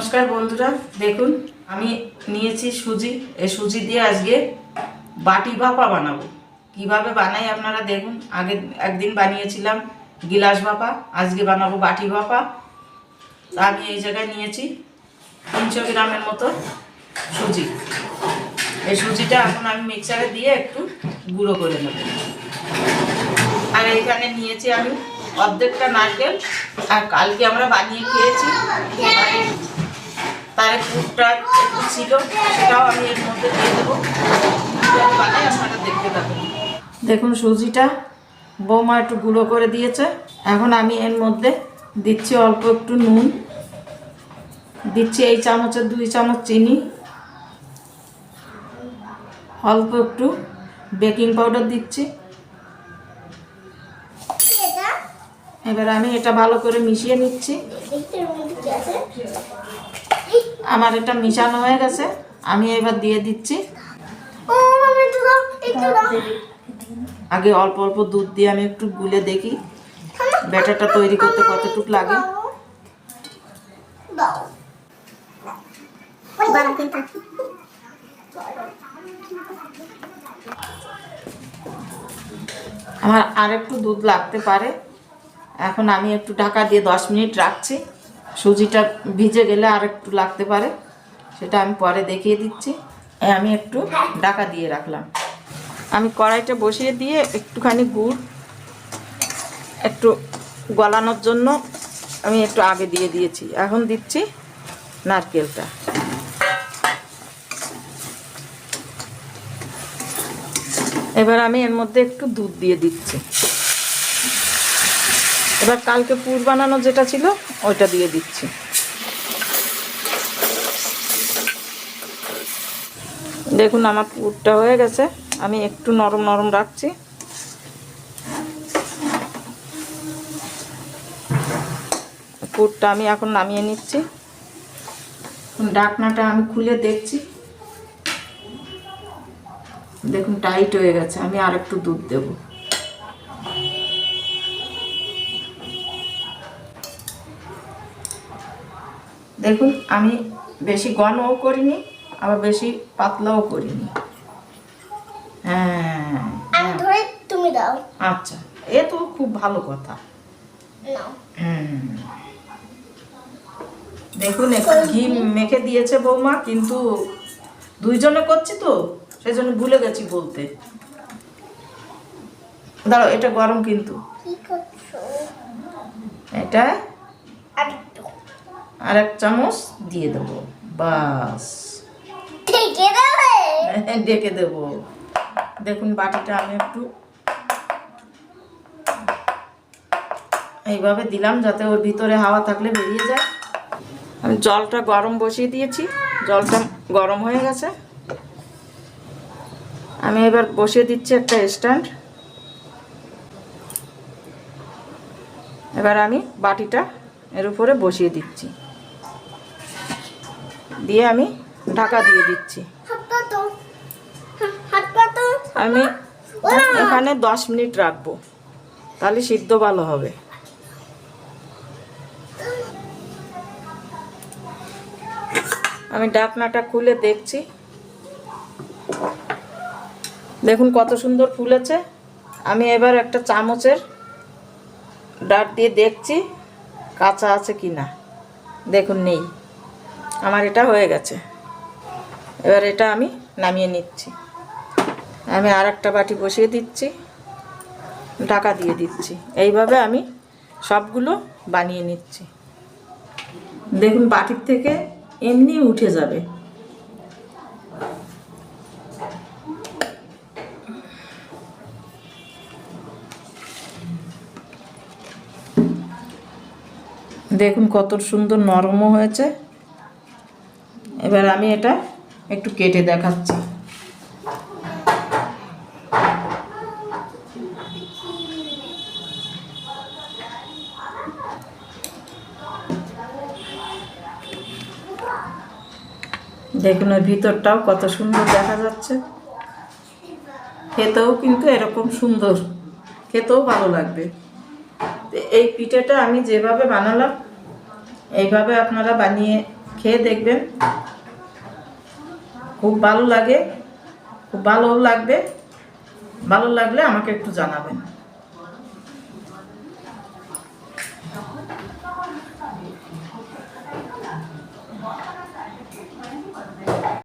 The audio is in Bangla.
নমস্কার বন্ধুরা, দেখুন, আমি নিয়েছি সুজি। এই সুজি দিয়ে আজকে বাটি ভাপা বানাবো। কীভাবে বানাই আপনারা দেখুন, আগে একদিন বানিয়েছিলাম গিলাস ভাপা, আজকে বানাবো বাটি ভাপা। আমি এই জায়গায় নিয়েছি তিনশো গ্রামের মতো সুজি। এই সুজিটা এখন আমি মিক্সারে দিয়ে একটু গুঁড়ো করে নেব। আর এইখানে নিয়েছি আমি অর্ধেকটা নারকেল, আর কালকে আমরা বানিয়ে খেয়েছি। একটু ছিল, সেটাও আমি এর মধ্যে দিয়ে দেবো। দেখুন সুজিটা, বৌমা একটু গুঁড়ো করে দিয়েছে। এখন আমি এর মধ্যে দিচ্ছি অল্প একটু নুন। দিচ্ছি এই চামচের দুই চামচ চিনি। অল্প একটু বেকিং পাউডার দিচ্ছি। এবার আমি এটা ভালো করে মিশিয়ে নিচ্ছি। আমার এটা মিশানো হয়ে গেছে। আমি এবার দিয়ে দিচ্ছি। আগে অল্প অল্প দুধ দিয়ে আমি একটু গুলে দেখি। ব্যাটারটা তৈরি করতে কতটুক লাগে? আমার আর একটু দুধ লাগতে পারে। এখন আমি একটু ঢাকা দিয়ে দশ মিনিট রাখছি। সুজিটা ভিজে গেলে আর একটু লাগতে পারে, সেটা আমি পরে দেখিয়ে দিচ্ছি। আমি একটু ডাকা দিয়ে রাখলাম। আমি কড়াইটা বসিয়ে দিয়ে একটুখানি গুড় একটু গলানোর জন্য আমি একটু আগে দিয়ে দিয়েছি। এখন দিচ্ছি নারকেলটা। এবার আমি এর মধ্যে একটু দুধ দিয়ে দিচ্ছি। এবার কালকে পুর বানানো যেটা ছিল, ওইটা দিয়ে দিচ্ছি। দেখুন আমার পুরটা হয়ে গেছে, আমি একটু নরম নরম রাখছি। পুরটা আমি এখন নামিয়ে নিচ্ছি। ডাকনাটা আমি খুলে দেখছি। দেখুন টাইট হয়ে গেছে, আমি আর একটু দুধ দেবো। দেখুন আমি বেশি ঘনও করিনি আবার বেশি পাতলাও করিনি। হ্যাঁ। তুমি দাও। আচ্ছা এ তো খুব ভালো কথা। দেখুন একটু ঘি মেখে দিয়েছে বৌমা কিন্তু দুইজনে করছি তো সেজন্য ভুলে গেছি বলতে। দাঁড়াও এটা গরম কিন্তু। এটা? আর এক চামচ দিয়ে দেবো। বাস। ডেকে দেব। দেখুন বাটিটা আমি একটু এইভাবে দিলাম যাতে ওর ভিতরে হাওয়া থাকলে বেরিয়ে যায়। আমি জলটা গরম বসিয়ে দিয়েছি। জলটা গরম হয়ে গেছে। আমি এবার বসিয়ে দিচ্ছি একটা স্ট্যান্ড। এবার আমি বাটিটা এর উপরে বসিয়ে দিচ্ছি। দিয়ে আমি ঢাকা দিয়ে দিচ্ছি। পাতো আমি এখানে দশ মিনিট রাখব। তাহলে সিদ্ধ ভালো হবে। আমি ডাকনাটা খুলে দেখছি। দেখুন কত সুন্দর ফুলেছে। আমি এবার একটা চামচের ডাট দিয়ে দেখছি কাঁচা আছে কি না দেখুন নেই। আমার এটা হয়ে গেছে। এবার এটা আমি নামিয়ে নিচ্ছি। আমি আর একটা বাটি বসিয়ে দিচ্ছি। ঢাকা দিয়ে দিচ্ছি। এইভাবে আমি সবগুলো বানিয়ে নিচ্ছি। দেখুন, বাটির থেকে এমনি উঠে যাবে। দেখুন, কত সুন্দর নরমও হয়েছে। এবার আমি এটা একটু কেটে দেখাচ্ছি। দেখুন ওর ভিতরটাও কত সুন্দর দেখা যাচ্ছে। খেতেও কিন্তু এরকম সুন্দর। খেতেও ভালো লাগবে। এই পিঠেটা আমি যেভাবে বানালাম, এইভাবে আপনারা বানিয়ে খেয়ে দেখবেন। খুব ভালো লাগে খুব ভালো লাগবে। ভালো লাগলে আমাকে একটু জানাবেন।